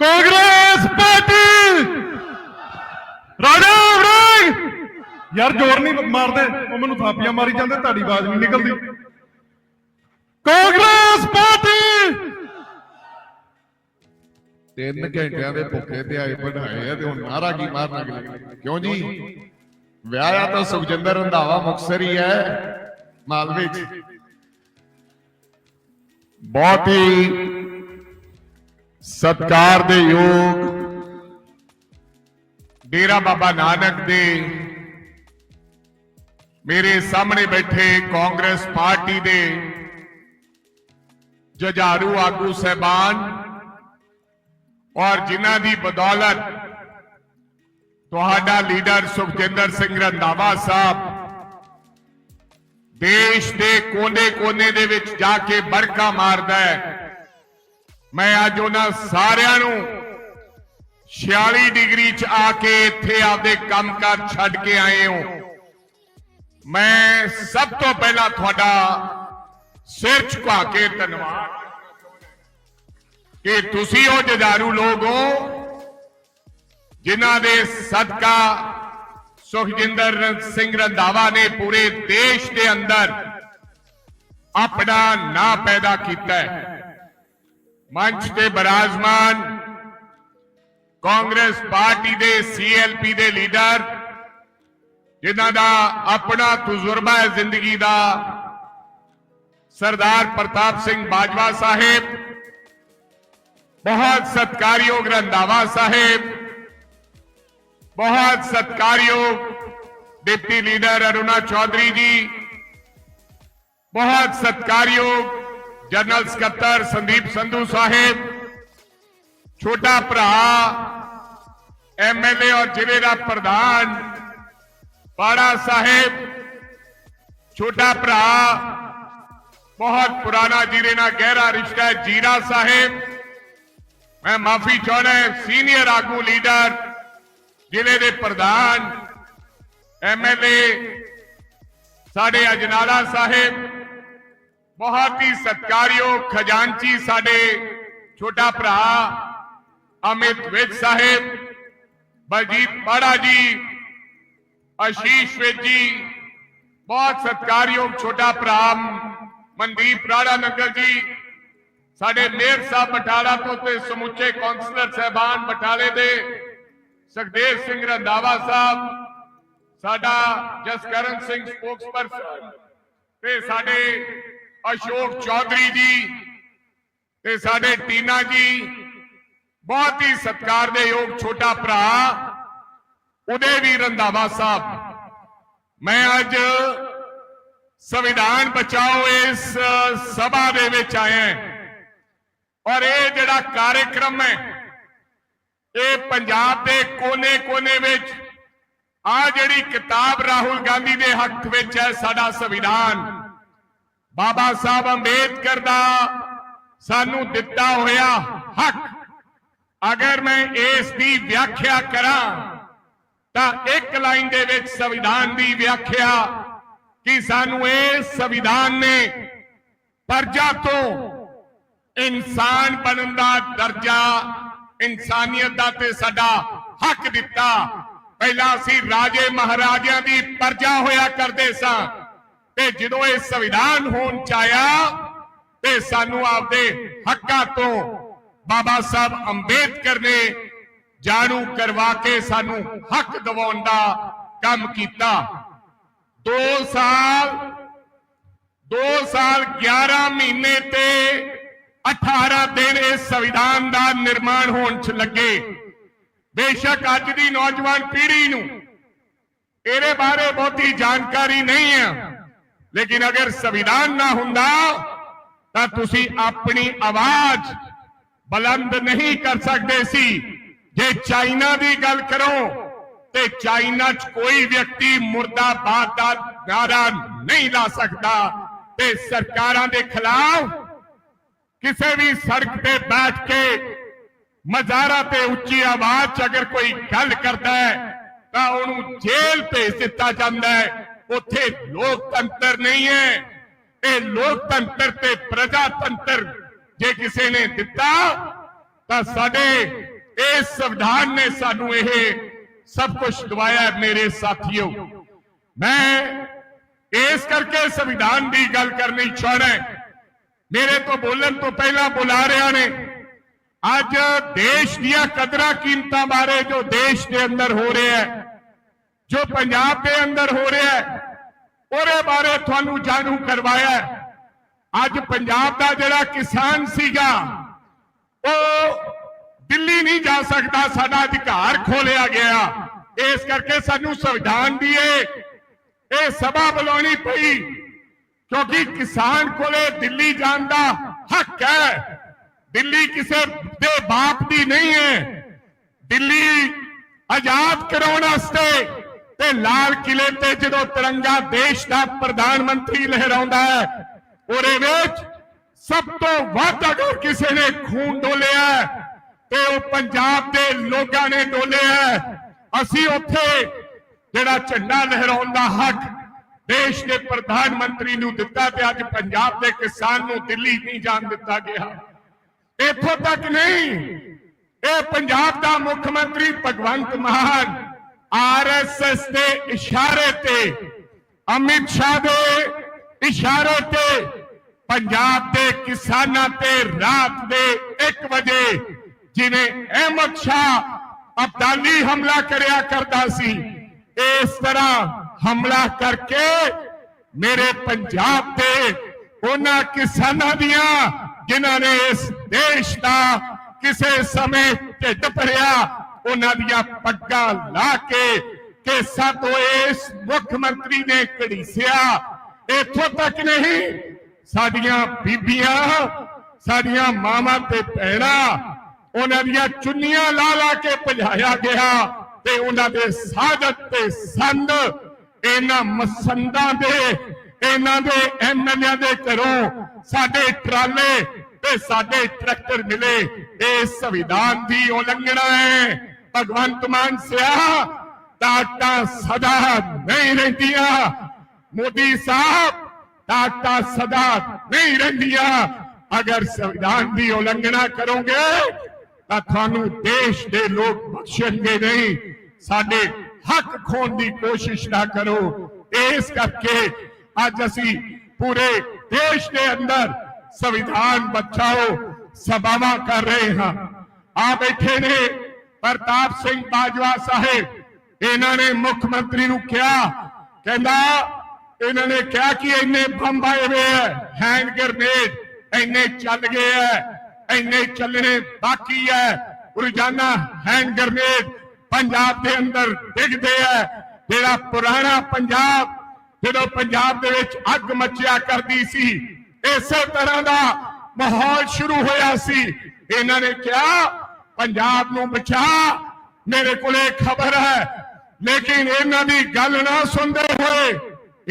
Congress party! Raja Warring ਯਾਰ ਜ਼ੋਰ ਨਹੀਂ ਮਾਰਦੇ। ਉਹ ਮੈਨੂੰ ਥਾਪੀਆਂ ਮਾਰੀ ਜਾਂਦੇ, ਤੁਹਾਡੀ ਆਵਾਜ਼ ਨਹੀਂ ਨਿਕਲਦੀ। ਕਾਂਗਰਸ ਪਾਰਟੀ! ਤਿੰਨ ਘੰਟਿਆਂ ਦੇ ਭੁੱਖੇ ਤੇ ਆਏ ਬਣਾਏ ਆ ਤੇ ਹੁਣ ਨਾਰਾ ਕੀ ਮਾਰਨਾ ਅਗਲੇ ਕਿਉਂ ਜੀ? ਵਿਆਹਿਆ ਤਾਂ ਸੁਖਜਿੰਦਰ ਰੰਧਾਵਾ ਮੁਕਸਰ ਹੀ ਹੈ, ਮਾਲਵੇ ਚ। ਬਹੁਤ ਹੀ ਸਤਕਾਰ ਦੇ ਯੋਗ ਡੇਰਾ ਬਾਬਾ ਨਾਨਕ ਦੇ ਮੇਰੇ ਸਾਹਮਣੇ ਬੈਠੇ ਕਾਂਗਰਸ ਪਾਰਟੀ ਦੇ ਜੁਝਾਰੂ ਆਗੂ ਸਹਿਬਾਨ ਔਰ ਜਿਨ੍ਹਾਂ ਦੀ ਬਦੌਲਤ ਤੁਹਾਡਾ ਲੀਡਰ ਸੁਖਜਿੰਦਰ ਸਿੰਘ ਰੰਧਾਵਾ ਸਾਹਿਬ ਦੇਸ਼ ਦੇ ਕੋਨੇ-ਕੋਨੇ ਦੇ ਵਿੱਚ ਜਾ ਕੇ ਬੜਕਾ ਮਾਰਦਾ ਹੈ। ਮੈਂ ਅੱਜ ਉਹਨਾਂ ਸਾਰਿਆਂ ਨੂੰ 46 ਡਿਗਰੀ ਚ ਆ ਕੇ ਇੱਥੇ ਆਪਦੇ ਕੰਮਕਾਰ ਛੱਡ ਕੇ ਆਏ ਹੋ। ਮੈਂ ਸਭ ਤੋਂ ਪਹਿਲਾਂ ਤੁਹਾਡਾ ਸਿਰ ਝੁਕਾ ਕੇ ਧੰਨਵਾਦ। ਕਿ ਤੁਸੀਂ ਉਹ ਜਦਾਰੂ ਲੋਕ ਹੋ ਜਿਨ੍ਹਾਂ ਦੇ ਸਦਕਾ ਸੁਖਜਿੰਦਰ ਸਿੰਘ ਰੰਧਾਵਾ ਨੇ ਪੂਰੇ ਦੇਸ਼ ਦੇ ਅੰਦਰ ਆਪਣਾ ਨਾਂ ਪੈਦਾ ਕੀਤਾ ਹੈ। ਮੰਚ ਤੇ ਬਰਾਜਮਾਨ ਕਾਂਗਰਸ ਪਾਰਟੀ ਦੇ ਸੀਐਲਪੀ ਦੇ ਲੀਡਰ, ਜਿਨ੍ਹਾਂ ਦਾ ਆਪਣਾ ਤਜਰਬਾ ਹੈ ਜ਼ਿੰਦਗੀ ਦਾ, ਸਰਦਾਰ ਪ੍ਰਤਾਪ ਸਿੰਘ ਬਾਜਵਾ ਸਾਹਿਬ, ਬਹੁਤ ਸਤਕਾਰਯੋਗ ਰੰਧਾਵਾ ਸਾਹਿਬ, ਬਹੁਤ ਸਤਕਾਰਯੋਗ ਡਿਪਟੀ ਲੀਡਰ ਅਰੁਣਾ ਚੌਧਰੀ ਜੀ, ਬਹੁਤ ਸਤਕਾਰਯੋਗ ਜਨਰਲ ਸਕੱਤਰ ਸੰਦੀਪ ਸੰਧੂ ਸਾਹਿਬ ਛੋਟਾ ਭਰਾ ਐਮਐਲਏ ਔਰ ਜ਼ਿਲ੍ਹੇ ਦਾ ਪ੍ਰਧਾਨ ਪਾੜਾ ਸਾਹਿਬ ਛੋਟਾ ਭਰਾ ਬਹੁਤ ਪੁਰਾਣਾ ਜ਼ਿਲ੍ਹੇ ਨਾਲ ਗਹਿਰਾ ਰਿਸ਼ਤਾ ਹੈ ਜੀਰਾ ਸਾਹਿਬ ਮੈਂ ਮਾਫੀ ਚਾਹੁੰਦਾ ਸੀਨੀਅਰ ਆਗੂ ਲੀਡਰ ਜ਼ਿਲ੍ਹੇ ਦੇ ਪ੍ਰਧਾਨ ਐਮਐਲਏ ਸਾਡੇ ਅਜਨਾਲਾ ਸਾਹਿਬ ਬਹੁਤ ਹੀ ਸਤਕਾਰਯੋਗ ਖਜ਼ਾਨਚੀ ਸਾਡੇ ਛੋਟਾ ਭਰਾ ਅਮਿਤ ਵਿਜ ਸਾਹਿਬ ਬਲਜੀਤ ਪਾੜਾ ਜੀ ਆਸ਼ੀਸ਼ ਵਿਜ ਜੀ ਬਹੁਤ ਸਤਕਾਰਯੋਗ ਛੋਟਾ ਭਰਾ ਮਨਦੀਪ ਰਾੜਾ ਨੰਗਲ ਜੀ ਸਾਡੇ ਮੇਅਰ ਸਾਹਿਬ ਬਟਾਲਾ ਤੋਂ ਤੇ ਸਮੁੱਚੇ ਕਾਉਂਸਲਰ ਸਹਿਬਾਨ ਬਟਾਲੇ ਦੇ ਸੁਖਦੇਵ ਸਿੰਘ ਰੰਧਾਵਾ ਸਾਹਿਬ ਸਾਡਾ ਜਸਕਰਨ ਸਿੰਘ ਸਪੋਕਸਪਰਸਨ ਤੇ ਸਾਡੇ ਅਸ਼ੋਕ ਚੌਧਰੀ ਜੀ ਤੇ ਸਾਡੇ ਟੀਨਾ ਜੀ, ਬਹੁਤ ਹੀ ਸਤਿਕਾਰ ਦੇ ਯੋਗ ਛੋਟਾ ਭਰਾ ਉਦੇ ਵੀ ਰੰਧਾਵਾ ਸਾਹਿਬ। ਮੈਂ ਅੱਜ ਸੰਵਿਧਾਨ ਬਚਾਓ ਇਸ ਸਭਾ ਦੇ ਵਿੱਚ ਆਇਆ ਔਰ ਇਹ ਜਿਹੜਾ ਕਾਰਜਕ੍ਰਮ ਹੈ, ਇਹ ਪੰਜਾਬ ਦੇ ਕੋਨੇ-ਕੋਨੇ ਵਿੱਚ ਆ ਜਿਹੜੀ ਕਿਤਾਬ ਰਾਹੁਲ ਗਾਂਧੀ ਦੇ ਹੱਕ ਵਿੱਚ ਹੈ, ਸਾਡਾ ਸੰਵਿਧਾਨ ਬਾਬਾ ਸਾਹਿਬ ਅੰਬੇਦਕਰ ਦਾ ਸਾਨੂੰ ਦਿੱਤਾ ਹੋਇਆ ਹੱਕ। ਅਗਰ ਮੈਂ ਇਸ ਦੀ ਵਿਆਖਿਆ ਕਰਾਂ, ਤਾਂ ਇੱਕ ਲਾਈਨ ਦੇ ਵਿੱਚ ਸੰਵਿਧਾਨ ਦੀ ਵਿਆਖਿਆ ਕਿ ਸਾਨੂੰ ਇਸ ਸੰਵਿਧਾਨ ਨੇ ਪਰਜਾ ਤੋਂ ਇਨਸਾਨ ਬਣਨ ਦਾ ਦਰਜਾ, ਇਨਸਾਨੀਅਤ ਦਾ ਤੇ ਸਾਡਾ ਹੱਕ ਦਿੱਤਾ। ਪਹਿਲਾਂ ਅਸੀਂ ਰਾਜੇ ਮਹਾਰਾਜਿਆਂ ਦੀ ਪਰਜਾ ਹੋਇਆ ਕਰਦੇ ਸਾਂ। ਤੇ ਜਦੋਂ ਇਹ ਸੰਵਿਧਾਨ ਹੋਣ ਚ ਆਇਆ, ਤੇ ਸਾਨੂੰ ਆਪਦੇ ਹੱਕਾਂ ਤੋਂ ਬਾਬਾ ਸਾਹਿਬ ਅੰਬੇਦਕਰ ਨੇ ਜਾਣੂ ਕਰਵਾ ਕੇ ਸਾਨੂੰ ਹੱਕ ਦਿਵਾਉਣ ਦਾ ਕੰਮ ਕੀਤਾ। 2 ਸਾਲ 2 ਸਾਲ 11 ਮਹੀਨੇ ਤੇ 18 ਦਿਨ ਇਸ ਸੰਵਿਧਾਨ ਦਾ ਨਿਰਮਾਣ ਹੋਣ ਚ ਲੱਗੇ। ਬੇਸ਼ੱਕ ਅੱਜ ਦੀ ਨੌਜਵਾਨ ਪੀੜ੍ਹੀ ਨੂੰ ਇਹਦੇ ਬਾਰੇ ਬਹੁਤੀ ਜਾਣਕਾਰੀ ਨਹੀਂ ਹੈ ਲੇਕਿਨ ਅਗਰ ਸੰਵਿਧਾਨ ਨਾ ਹੁੰਦਾ, ਤਾਂ ਤੁਸੀਂ ਆਪਣੀ ਆਵਾਜ਼ ਬੁਲੰਦ ਨਹੀਂ ਕਰ ਸਕਦੇ ਸੀ। ਜੇ ਚਾਈਨਾ ਦੀ ਗੱਲ ਕਰੋ, ਤੇ ਚਾਈਨਾ 'ਚ ਕੋਈ ਵਿਅਕਤੀ ਮੁਰਦਾਬਾਦ ਦਾ ਨਾਰਾ ਨਹੀਂ ਲਾ ਸਕਦਾ। ਤੇ ਸਰਕਾਰਾਂ ਦੇ ਖਿਲਾਫ ਕਿਸੇ ਵੀ ਸੜਕ ਤੇ ਬੈਠ ਕੇ ਮਜ਼ਾਰਾ ਤੇ ਉੱਚੀ ਆਵਾਜ਼ 'ਚ ਅਗਰ ਕੋਈ ਗੱਲ ਕਰਦਾ ਹੈ, ਤਾਂ ਉਹਨੂੰ ਜੇਲ੍ਹ ਭੇਜ ਦਿੱਤਾ ਜਾਂਦਾ ਹੈ। ਉੱਥੇ ਲੋਕਤੰਤਰ ਨਹੀਂ ਹੈ ਇਹ ਲੋਕਤੰਤਰ ਤੇ ਪ੍ਰਜਾਤੰਤਰ ਜੇ ਕਿਸੇ ਨੇ ਦਿੱਤਾ ਤਾਂ ਸਾਡੇ ਇਸ ਸੰਵਿਧਾਨ ਨੇ ਸਾਨੂੰ ਇਹ ਸਭ ਕੁਝ ਦਵਾਇਆ ਹੈ, ਮੇਰੇ ਸਾਥੀਓ ਮੈਂ ਇਸ ਕਰਕੇ ਸੰਵਿਧਾਨ ਦੀ ਗੱਲ ਕਰਨੀ ਚਾਹਣਾ ਮੇਰੇ ਤੋਂ ਬੋਲਣ ਤੋਂ ਪਹਿਲਾਂ ਬੁਲਾ ਰਿਹਾ ਨੇ ਅੱਜ ਦੇਸ਼ ਦੀਆਂ ਕਦਰਾਂ ਕੀਮਤਾਂ ਬਾਰੇ ਜੋ ਦੇਸ਼ ਦੇ ਅੰਦਰ ਹੋ ਰਿਹਾ ਹੈ ਜੋ ਪੰਜਾਬ ਦੇ ਅੰਦਰ ਹੋ ਰਿਹਾ ਹੈ ਉਹਦੇ ਬਾਰੇ ਤੁਹਾਨੂੰ ਜਾਣੂ ਕਰਵਾਇਆ ਅੱਜ ਪੰਜਾਬ ਦਾ ਜਿਹੜਾ ਕਿਸਾਨ ਸੀਗਾ, ਉਹ ਦਿੱਲੀ ਨਹੀਂ ਜਾ ਸਕਦਾ, ਸਾਡਾ ਅਧਿਕਾਰ ਖੋਲਿਆ ਗਿਆ। ਇਸ ਕਰਕੇ ਸਾਨੂੰ ਸੰਵਿਧਾਨ ਦੀ ਇਹ ਸਭਾ ਬੁਲਾਉਣੀ ਪਈ, ਕਿਉਂਕਿ ਕਿਸਾਨ ਕੋਲੇ ਦਿੱਲੀ ਜਾਣ ਦਾ ਹੱਕ ਹੈ। ਦਿੱਲੀ ਕਿਸੇ ਦੇ ਬਾਪ ਦੀ ਨਹੀਂ ਹੈ। ਦਿੱਲੀ ਆਜ਼ਾਦ ਕਰਾਉਣ ਵਾਸਤੇ ਤੇ ਲਾਲ ਕਿਲੇ ਤੇ ਜਦੋਂ ਤਿਰੰਗਾ ਦੇਸ਼ ਦਾ ਪ੍ਰਧਾਨ ਮੰਤਰੀ ਲਹਿਰਾਉਂਦਾ ਹੈ, ਉਹਦੇ ਵਿੱਚ ਸਭ ਤੋਂ ਵੱਧ ਅਗਰ ਕਿਸੇ ਨੇ ਖੂਨ ਡੋਲਿਆ ਤੇ ਉਹ ਪੰਜਾਬ ਦੇ ਲੋਕਾਂ ਨੇ ਡੋਲਿਆ ਅਸੀਂ ਉੱਥੇ ਜਿਹੜਾ ਝੰਡਾ ਲਹਿਰਾਉਣ ਦਾ ਹੱਕ ਦੇਸ਼ ਦੇ ਪ੍ਰਧਾਨ ਮੰਤਰੀ ਨੂੰ ਦਿੱਤਾ ਤੇ ਅੱਜ ਪੰਜਾਬ ਦੇ ਕਿਸਾਨ ਨੂੰ ਦਿੱਲੀ ਨਹੀਂ ਜਾਣ ਦਿੱਤਾ ਗਿਆ। ਇੱਥੋਂ ਤੱਕ ਨਹੀਂ, ਇਹ ਪੰਜਾਬ ਦਾ ਮੁੱਖ ਮੰਤਰੀ ਭਗਵੰਤ ਮਾਨ ਆਰਐਸਐਸ ਦੇ ਇਸ਼ਾਰੇ ਤੇ ਅਮਿਤ ਸ਼ਾਹ ਦੇ ਇਸ਼ਾਰੇ ਤੇ ਪੰਜਾਬ ਦੇ ਕਿਸਾਨਾਂ ਤੇ ਰਾਤ ਦੇ 1 ਵਜੇ ਜਿਵੇਂ ਅਹਿਮਦ ਸ਼ਾਹ ਅਬਦਾਲੀ ਹਮਲਾ ਕਰਿਆ ਕਰਦਾ ਸੀ ਇਸ ਤਰ੍ਹਾਂ ਹਮਲਾ ਕਰਕੇ ਮੇਰੇ ਪੰਜਾਬ ਤੇ ਉਹਨਾਂ ਕਿਸਾਨਾਂ ਦੀਆਂ ਜਿਨ੍ਹਾਂ ਨੇ ਇਸ ਦੇਸ਼ ਦਾ ਕਿਸੇ ਸਮੇਂ ਢਿੱਡ ਭਰਿਆ ਉਹਨਾਂ ਦੀਆਂ ਪੱਗਾਂ ਲਾ ਕੇ ਕੇਸਾਂ ਤੋਂ ਇਸ ਮੁੱਖ ਮੰਤਰੀ ਨੇ ਘੜੀਸਿਆ ਇੱਥੋਂ ਤੱਕ ਨਹੀਂ। ਸਾਡੀਆਂ ਬੀਬੀਆਂ, ਸਾਡੀਆਂ ਮਾਵਾਂ ਤੇ ਭੈਣਾਂ ਉਹਨਾਂ ਦੀਆਂ ਚੁੰਨੀਆਂ ਲਾ ਲਾ ਕੇ ਭਜਾਇਆ ਗਿਆ ਤੇ ਉਹਨਾਂ ਦੇ ਸਾਜਤ ਤੇ ਸੰਦ ਇਹਨਾਂ ਮਸੰਦਾਂ ਦੇ, ਇਹਨਾਂ ਦੇ ਐਮਐਲਏ ਦੇ ਘਰੋਂ ਸਾਡੇ ਟਰਾਲੇ ਤੇ ਸਾਡੇ ਟਰੈਕਟਰ ਮਿਲੇ। ਇਹ ਸੰਵਿਧਾਨ ਦੀ ਉਲੰਘਣਾ ਹੈ। ਭਗਵੰਤ ਮਾਨ ਸਿਆ ਟਾਟਾ ਸਦਾ ਨਹੀਂ ਰਹਿੰਦੀਆਂ ਮੋਦੀ ਸਾਹਿਬ ਟਾਟਾ ਸਦਾ ਨਹੀਂ ਰਹਿੰਦੀਆਂ ਅਗਰ ਸੰਵਿਧਾਨ ਦੀ ਉਲੰਘਣਾ ਕਰੋਗੇ ਤਾਂ ਤੁਹਾਨੂੰ ਦੇਸ਼ ਦੇ ਲੋਕ ਬਖਸ਼ਣਗੇ ਨਹੀਂ ਸਾਡੇ ਹੱਕ ਖੋਣ ਦੀ ਕੋਸ਼ਿਸ਼ ਨਾ ਕਰੋ ਇਸ ਕਰਕੇ ਅੱਜ ਅਸੀਂ ਪੂਰੇ ਦੇਸ਼ ਦੇ ਅੰਦਰ ਸੰਵਿਧਾਨ ਬਚਾਓ ਸਭਾਵਾਂ ਕਰ ਰਹੇ ਹਾਂ ਆ ਬੈਠੇ ਨੇ ਪ੍ਰਤਾਪ ਸਿੰਘ ਬਾਜਵਾ ਸਾਹਿਬ, ਇਹਨਾਂ ਨੇ ਮੁੱਖ ਮੰਤਰੀ ਨੂੰ ਕਿਹਾ, ਕਹਿੰਦਾ, ਇਹਨਾਂ ਨੇ ਕਿਹਾ ਕਿ ਇੰਨੇ ਬੰਬ ਆਏ ਹੋਏ ਹੈ ਹੈਂਡ ਗ੍ਰਨੇਡ, ਇੰਨੇ ਚੱਲ ਗਏ ਹੈ ਇੰਨੇ ਚੱਲਣੇ ਬਾਕੀ ਹੈ ਰੋਜ਼ਾਨਾ ਹੈਂਡ ਗ੍ਰਨੇਡ ਪੰਜਾਬ ਦੇ ਅੰਦਰ ਡਿੱਗਦੇ ਹੈ ਜਿਹੜਾ ਪੁਰਾਣਾ ਪੰਜਾਬ, ਜਦੋਂ ਪੰਜਾਬ ਦੇ ਵਿੱਚ ਅੱਗ ਮੱਚਿਆ ਕਰਦੀ ਸੀ, ਇਸੇ ਤਰ੍ਹਾਂ ਦਾ ਮਾਹੌਲ ਸ਼ੁਰੂ ਹੋਇਆ ਸੀ, ਇਹਨਾਂ ਨੇ ਕਿਹਾ ਪੰਜਾਬ ਨੂੰ ਬਚਾ ਮੇਰੇ ਕੋਲੇ ਖਬਰ ਹੈ। ਲੇਕਿਨ ਇਹਨਾਂ ਦੀ ਗੱਲ ਨਾ ਸੁਣਦੇ ਹੋਏ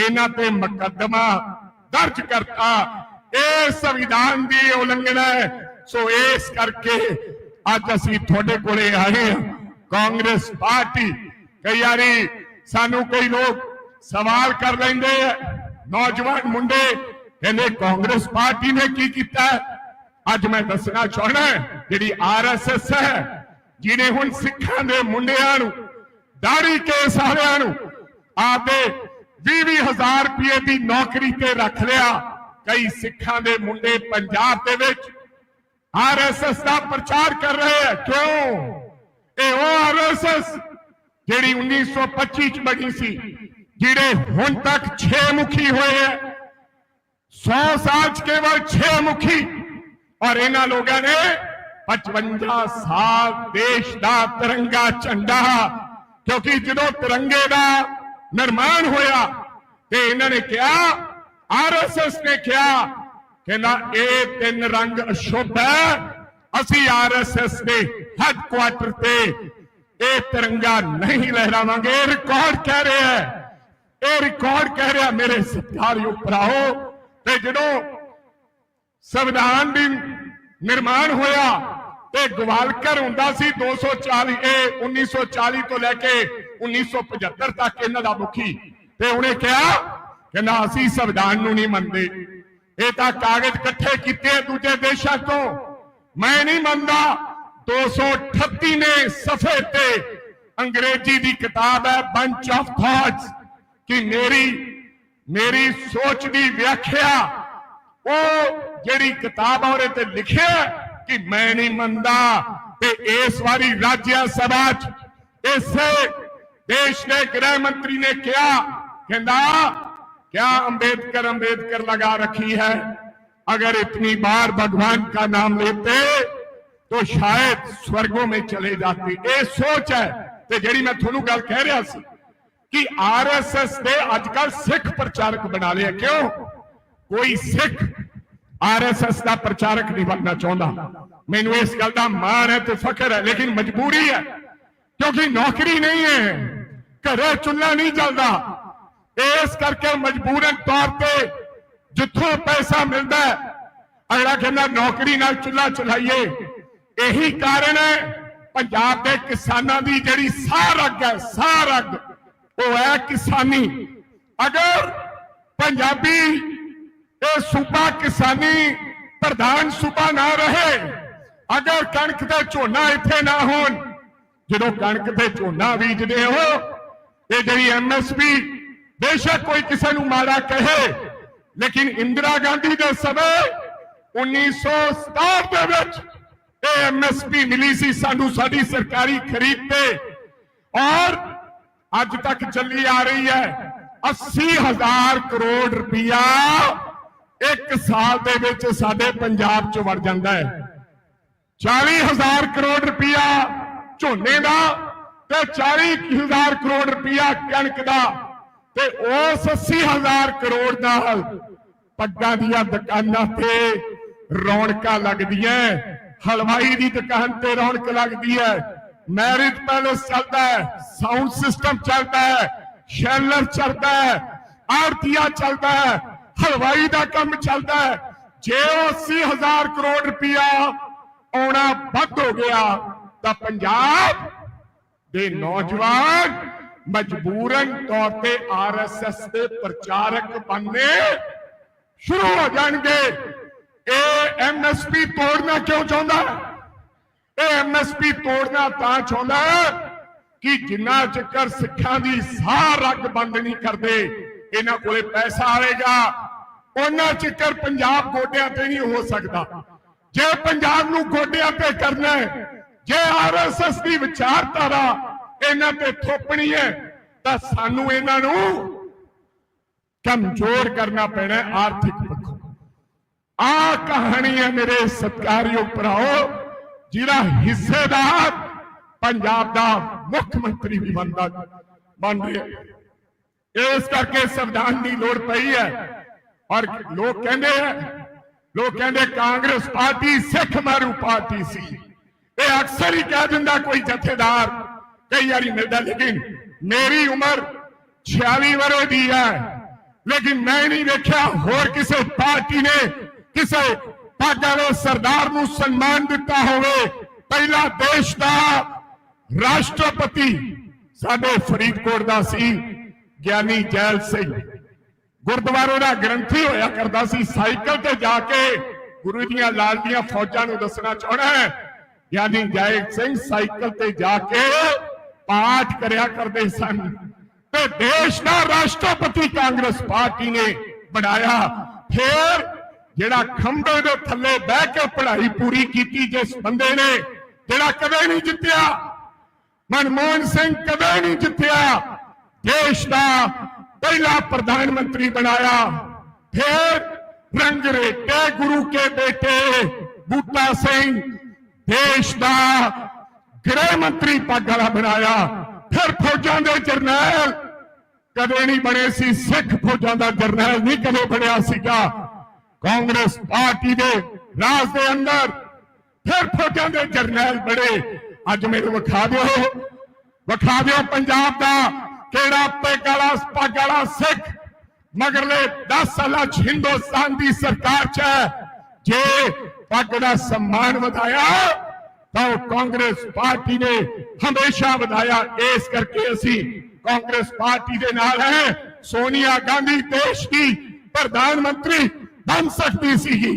ਇਹਨਾਂ ਤੇ ਮੁਕੱਦਮਾ ਦਰਜ ਕਰਤਾ। ਇਹ ਸੰਵਿਧਾਨ ਦੀ ਉਲੰਘਣਾ ਹੈ। ਸੋ ਇਸ ਕਰਕੇ ਅੱਜ ਅਸੀਂ ਤੁਹਾਡੇ ਕੋਲੇ ਆਏ ਹਾਂ। ਕਾਂਗਰਸ ਪਾਰਟੀ ਕਈ ਵਾਰੀ ਸਾਨੂੰ ਕਈ ਲੋਕ ਸਵਾਲ ਕਰ ਲੈਂਦੇ ਆ। ਨੌਜਵਾਨ ਮੁੰਡੇ ਕਹਿੰਦੇ ਕਾਂਗਰਸ ਪਾਰਟੀ ਨੇ ਕੀ ਕੀਤਾ? ਅੱਜ ਮੈਂ ਦੱਸਣਾ ਚਾਹਣਾ ਜਿਹੜੀ ਆਰਐਸਐਸ ਹੈ, ਜਿਹਨੇ ਹੁਣ ਸਿੱਖਾਂ ਦੇ ਮੁੰਡਿਆਂ ਨੂੰ, ਦਾੜੀ ਕੇ ਸਾਰਿਆਂ ਨੂੰ ਆਪਦੇ 20 ਹਜ਼ਾਰ ਰੁਪਏ ਦੀ ਨੌਕਰੀ ਤੇ ਰੱਖ ਲਿਆ, ਕਈ ਸਿੱਖਾਂ ਦੇ ਮੁੰਡੇ ਪੰਜਾਬ ਦੇ ਵਿੱਚ ਆਰਐਸਐਸ ਦਾ ਪ੍ਰਚਾਰ ਕਰ ਰਹੇ ਹੈ ਕਿਉਂ? ਇਹ ਉਹ ਆਰਐਸਐਸ ਜਿਹੜੀ 1925 ਚ ਬਣੀ ਸੀ ਜਿਹੜੇ ਹੁਣ ਤੱਕ 6 ਮੁਖੀ ਹੋਏ ਹੈ 100 ਸਾਲ ਚ ਕੇਵਲ 6 ਮੁਖੀ ਔਰ ਇਹਨਾਂ ਲੋਕਾਂ ਨੇ 55 ਸਾਲ ਦੇਸ਼ ਦਾ ਤਿਰੰਗਾ ਝੰਡਾ ਕਿਉਂਕਿ ਜਦੋਂ ਤਿਰੰਗੇ ਦਾ ਨਿਰਮਾਣ ਹੋਇਆ ਤੇ ਇਹਨਾਂ ਨੇ ਕਿਹਾ ਆਰਐਸਐਸ ਨੇ ਕਿਹਾ ਕਿ ਇਹ ਤਿੰਨ ਰੰਗ ਅਸ਼ੁੱਧ ਹੈ, ਅਸੀਂ ਆਰਐਸਐਸ ਦੇ ਹੈੱਡਕੁਆਟਰ ਤੇ ਇਹ ਤਿਰੰਗਾ ਨਹੀਂ ਲਹਿਰਾਵਾਂਗੇ। ਇਹ ਰਿਕਾਰਡ ਕਹਿ ਰਿਹਾ ਹੈ। ਇਹ ਰਿਕਾਰਡ ਕਹਿ ਰਿਹਾ, ਮੇਰੇ ਸਤਿਕਾਰਯੋਗ ਭਰਾਓ ਤੇ ਜਦੋਂ ਸੰਵਿਧਾਨ ਦੀ ਨਿਰਮਾਣ ਹੋਇਆ ਤੇ ਗਵਾਲਕਰ ਹੁੰਦਾ ਸੀ 240 ਇਹ 1940 ਤੋਂ ਲੈ ਕੇ 1975 ਤੱਕ ਇਹਨਾਂ ਦਾ ਮੁਖੀ। ਤੇ ਉਹਨੇ ਕਿਹਾ ਕਿ ਨਾ ਅਸੀਂ ਸੰਵਿਧਾਨ ਨੂੰ ਨਹੀਂ ਮੰਨਦੇ। ਇਹ ਤਾਂ ਕਾਗਜ਼ ਇਕੱਠੇ ਕੀਤੇ ਦੂਜੇ ਦੇਸ਼ਾਂ ਤੋਂ। ਮੈਂ ਨਹੀਂ ਮੰਨਦਾ 238 ਨੇ ਸਫੇ ਤੇ ਅੰਗਰੇਜ਼ੀ ਦੀ ਕਿਤਾਬ ਹੈ ਬੰਚ ਆਫ ਥਾਟਸ ਕਿ ਮੇਰੀ ਮੇਰੀ ਸੋਚ ਦੀ ਵਿਆਖਿਆ ਉਹ ਜਿਹੜੀ ਕਿਤਾਬ ਆ ਉਹਦੇ ਤੇ ਲਿਖਿਆ ਹੈ ਕਿ ਮੈਂ ਨਹੀਂ ਮੰਨਦਾ ਤੇ ਇਸ ਵਾਰੀ ਰਾਜ ਸਭਾ ਚ ਇਸੇ ਦੇਸ਼ ਦੇ ਗ੍ਰਹਿ ਮੰਤਰੀ ਨੇ ਕਿਹਾ ਕਹਿੰਦਾ क्या अंबेडकर अंबेडकर लगा रखी है अगर इतनी बार भगवान का नाम लेते तो शायद स्वर्गों में चले जाते ये सोच है ਤੇ ਜਿਹੜੀ ਮੈਂ ਤੁਹਾਨੂੰ ਗੱਲ ਕਹਿ ਰਿਹਾ ਸੀ ਕਿ ਆਰਐਸਐਸ ਦੇ ਅੱਜਕੱਲ ਸਿੱਖ ਪ੍ਰਚਾਰਕ ਬਣਾ ਲਿਆ ਕਿਉਂ ਕੋਈ ਸਿੱਖ ਆਰਐਸਐਸ ਦਾ ਪ੍ਰਚਾਰਕ ਨਹੀਂ ਬਣਨਾ ਚਾਹੁੰਦਾ। ਮੈਨੂੰ ਇਸ ਗੱਲ ਦਾ ਮਾਣ ਹੈ ਤੇ ਫਖਰ ਹੈ, ਲੇਕਿਨ ਮਜਬੂਰੀ ਹੈ। ਕਿਉਂਕਿ ਨੌਕਰੀ ਨਹੀਂ ਹੈ, ਘਰੇ ਚੁੱਲ੍ਹਾ ਨਹੀਂ ਚੱਲਦਾ। ਇਸ ਕਰਕੇ ਮਜਬੂਰਨ ਤੌਰ ਤੇ ਜਿੱਥੋਂ ਪੈਸਾ ਮਿਲਦਾ ਅਗਲਾ ਕਹਿੰਦਾ, ਨੌਕਰੀ ਨਾਲ ਚੁੱਲ੍ਹਾ ਚਲਾਈਏ। ਇਹੀ ਕਾਰਨ ਹੈ, ਪੰਜਾਬ ਦੇ ਕਿਸਾਨਾਂ ਦੀ ਜਿਹੜੀ ਸਾਹ ਰੱਗ ਹੈ ਸਾਹ ਰੱਗ ਉਹ ਹੈ ਕਿਸਾਨੀ। ਅਗਰ ਪੰਜਾਬੀ ਇਹ ਸੂਬਾ ਕਿਸਾਨੀ ਪ੍ਰਧਾਨ ਸੂਬਾ ਨਾ ਰਹੇ। ਅਗਰ ਕਣਕ ਤੇ ਝੋਨਾ ਇੱਥੇ ਨਾ ਹੋਣ, ਜਦੋਂ ਕਣਕ ਤੇ ਝੋਨਾ ਬੀਜਦੇ ਹੋ, ਇਹ ਜਿਹੜੀ ਐਮਐਸਪੀ ਬੇਸ਼ੱਕ ਕੋਈ ਕਿਸੇ ਨੂੰ ਮਾੜਾ ਕਹੇ, ਲੇਕਿਨ ਇੰਦਰਾ ਗਾਂਧੀ ਦੇ ਸਮੇਂ 1967 ਦੇ ਵਿੱਚ ਇਹ ਐਮਐਸਪੀ ਮਿਲੀ ਸੀ ਸਾਨੂੰ ਸਾਡੀ ਸਰਕਾਰੀ ਖਰੀਦ ਤੇ। ਔਰ ਅੱਜ ਤੱਕ ਚੱਲੀ ਆ ਰਹੀ ਹੈ 80000 ਕਰੋੜ ਰੁਪਇਆ ਇੱਕ ਸਾਲ ਦੇ ਵਿੱਚ ਸਾਡੇ ਪੰਜਾਬ 'ਚ ਵੜ ਜਾਂਦਾ ਹੈ। 40000 ਕਰੋੜ ਰੁਪਇਆ ਝੋਨੇ ਦਾ ਤੇ 40000 ਕਰੋੜ ਰੁਪਇਆ ਕਣਕ ਦਾ ਤੇ ਉਸ 80000 ਕਰੋੜ ਨਾਲ ਪੱਗਾਂ ਦੀਆਂ ਦੁਕਾਨਾਂ ਤੇ ਰੌਣਕਾਂ ਲੱਗਦੀਆਂ ਹਲਵਾਈ ਦੀ ਦੁਕਾਨ ਤੇ ਰੌਣਕ ਲੱਗਦੀ ਹੈ। ਮੈਰਿਜ ਪੈਲੇਸ ਚੱਲਦਾ ਹੈ। ਸਾਊਂਡ ਸਿਸਟਮ ਚੱਲਦਾ ਹੈ। ਸ਼ੈਲਰ ਚੱਲਦਾ ਹੈ। ਆਰਤੀਆ ਚੱਲਦਾ ਹੈ। ਹਲਵਾਈ ਦਾ ਕੰਮ ਚੱਲਦਾ ਹੈ। ਜੇ ਉਹ 80000 ਕਰੋੜ ਰੁਪਇਆ ਆਉਣਾ ਵੱਧ ਹੋ ਗਿਆ, ਤਾਂ ਪੰਜਾਬ ਦੇ ਨੌਜਵਾਨ ਮਜਬੂਰਨ ਤੌਰ ਤੇ ਆਰਐਸਐਸ ਦੇ ਪ੍ਰਚਾਰਕ ਬਣਨੇ ਸ਼ੁਰੂ ਹੋ ਜਾਣਗੇ। ਇਹ ਐਮਐਸਪੀ ਤੋੜਨਾ ਕਿਉਂ ਚਾਹੁੰਦਾ? ਹੈ? ਇਹ ਐਮਐਸਪੀ ਤੋੜਨਾ ਤਾਂ ਚਾਹੁੰਦਾ ਕਿ ਜਿੰਨਾ ਚੱਕਰ ਸਿੱਖਾਂ ਦੀ ਸਾਹ ਰੱਗ ਬੰਦ ਨਹੀਂ ਕਰਦੇ, ਇਹਨਾਂ ਕੋਲੇ ਪੈਸਾ ਆਵੇਗਾ। ਉਹਨਾਂ ਚਿਰ ਪੰਜਾਬ ਗੋਡਿਆਂ ਤੇ ਨਹੀਂ ਹੋ ਸਕਦਾ। ਜੇ ਪੰਜਾਬ ਨੂੰ ਗੋਡਿਆਂ ਤੇ ਕਰਨਾ ਹੈ, ਜੇ ਆਰਐਸਐਸ ਦੀ ਵਿਚਾਰਧਾਰਾ ਇਹਨਾਂ ਤੇ ਥੋਪਣੀ ਹੈ, ਤਾਂ ਸਾਨੂੰ ਇਹਨਾਂ ਨੂੰ ਕਮਜ਼ੋਰ ਕਰਨਾ ਪੈਣਾ ਆਰਥਿਕ ਪੱਖੋਂ। ਆ ਕਹਾਣੀ ਹੈ ਮੇਰੇ ਸਤਿਕਾਰਯੋਗ ਭਰਾਓ, ਜਿਹੜਾ ਹਿੱਸੇਦਾਰ ਪੰਜਾਬ ਦਾ ਮੁੱਖ ਮੰਤਰੀ ਵੀ ਬਣਦਾ ਬਣ ਰਿਹਾ ਇਸ ਕਰਕੇ ਸੰਵਿਧਾਨ ਦੀ ਲੋੜ ਪਈ ਹੈ। ਔਰ ਲੋਕ ਕਹਿੰਦੇ ਹੈ ਲੋਕ ਕਹਿੰਦੇ ਕਾਂਗਰਸ ਪਾਰਟੀ ਸਿੱਖ ਮਾਰੂ ਪਾਰਟੀ ਸੀ ਇਹ ਅਕਸਰ ਹੀ ਕਹਿ ਦਿੰਦਾ ਕੋਈ ਜਥੇਦਾਰ ਕਈ ਵਾਰੀ ਮਿਲਦਾ ਲੇਕਿਨ ਮੇਰੀ ਉਮਰ 46 ਵਰ੍ਹੇ ਦੀ ਹੈ ਲੇਕਿਨ ਮੈਂ ਨਹੀਂ ਵੇਖਿਆ ਹੋਰ ਕਿਸੇ ਪਾਰਟੀ ਨੇ ਕਿਸੇ ਪੱਗ ਵਾਲੇ ਸਰਦਾਰ ਨੂੰ ਸਨਮਾਨ ਦਿੱਤਾ ਹੋਵੇ ਪਹਿਲਾ ਦੇਸ਼ ਦਾ ਰਾਸ਼ਟਰਪਤੀ ਸਾਡੇ ਫਰੀਦਕੋਟ ਦਾ ਸੀ ਗਿਆਨੀ ਜੈਲ ਸਿੰਘ ਗੁਰਦੁਆਰੇ ਦਾ ਗ੍ਰੰਥੀ ਹੋਇਆ ਕਰਦਾ ਸੀ, ਸਾਈਕਲ ਤੇ ਜਾ ਕੇ ਗੁਰੂ ਦੀਆਂ ਲਾਲ ਦੀਆਂ ਫੌਜਾਂ ਨੂੰ ਦੱਸਣਾ ਚਾਹਣਾ ਹੈ। ਗਿਆਨੀ ਜੈਲ ਸਿੰਘ ਸਾਈਕਲ ਤੇ ਜਾ ਕੇ ਪਾਠ ਕਰਿਆ ਕਰਦੇ ਸਨ। ਤੇ ਦੇਸ਼ ਦਾ ਰਾਸ਼ਟਰਪਤੀ ਕਾਂਗਰਸ ਪਾਰਟੀ ਨੇ ਬਣਾਇਆ। ਫਿਰ ਜਿਹੜਾ ਖੰਭੇ ਦੇ ਥੱਲੇ ਬਹਿ ਕੇ ਪੜ੍ਹਾਈ ਪੂਰੀ ਕੀਤੀ ਜਿਸ ਬੰਦੇ ਨੇ, ਜਿਹੜਾ ਕਦੇ ਨਹੀਂ ਜਿੱਤਿਆ, ਮਨਮੋਹਨ ਸਿੰਘ ਕਦੇ ਨਹੀਂ ਜਿੱਤਿਆ, ਦੇਸ਼ ਦਾ ਪਹਿਲਾ ਪ੍ਰਧਾਨ ਮੰਤਰੀ ਬਣਾਇਆ, ਫਿਰ ਰੰਗ ਰੇਟੇ ਗੁਰੂ ਕੇ ਬੇਟੇ ਬੂਟਾ ਸਿੰਘ, ਦੇਸ਼ ਦਾ ਗ੍ਰਹਿ ਮੰਤਰੀ ਪੱਗ ਵਾਲਾ ਬਣਾਇਆ। ਫਿਰ ਫੌਜਾਂ ਜਰਨੈਲ, ਕਦੇ ਨਹੀਂ ਬਣੇ ਸੀ, ਸਿੱਖ ਫੌਜਾਂ ਦਾ ਜਰਨੈਲ ਨਹੀਂ ਕਦੇ ਬਣਿਆ ਸੀਗਾ। ਕਾਂਗਰਸ ਪਾਰਟੀ ਦੇ ਰਾਜ ਦੇ ਅੰਦਰ ਫਿਰ ਫੌਜਾਂ ਦੇ ਜਰਨੈਲ ਬਣੇ। ਅੱਜ ਮੈਨੂੰ ਵਿਖਾ ਦਿਓ ਵਿਖਾ ਦਿਓ ਪੰਜਾਬ ਦਾ ਕਿਹੜਾ ਪੱਗ ਵਾਲਾ ਪੱਗ ਵਾਲਾ ਸਿੱਖ ਮਗਰਲੇ 10 ਸਾਲਾਂ 'ਚ ਹਿੰਦੁਸਤਾਨ ਦੀ ਸਰਕਾਰ 'ਚ ਹੈ ਜੇ ਪੱਗ ਦਾ ਸਨਮਾਨ ਵਧਾਇਆ ਤਾਂ ਉਹ ਕਾਂਗਰਸ ਪਾਰਟੀ ਨੇ ਹਮੇਸ਼ਾ ਵਧਾਇਆ ਇਸ ਕਰਕੇ ਅਸੀਂ ਕਾਂਗਰਸ ਪਾਰਟੀ ਦੇ ਨਾਲ ਹੈ ਸੋਨੀਆ ਗਾਂਧੀ ਦੇਸ਼ ਦੀ ਪ੍ਰਧਾਨ ਮੰਤਰੀ ਬਣ ਸਕਦੀ ਸੀਗੀ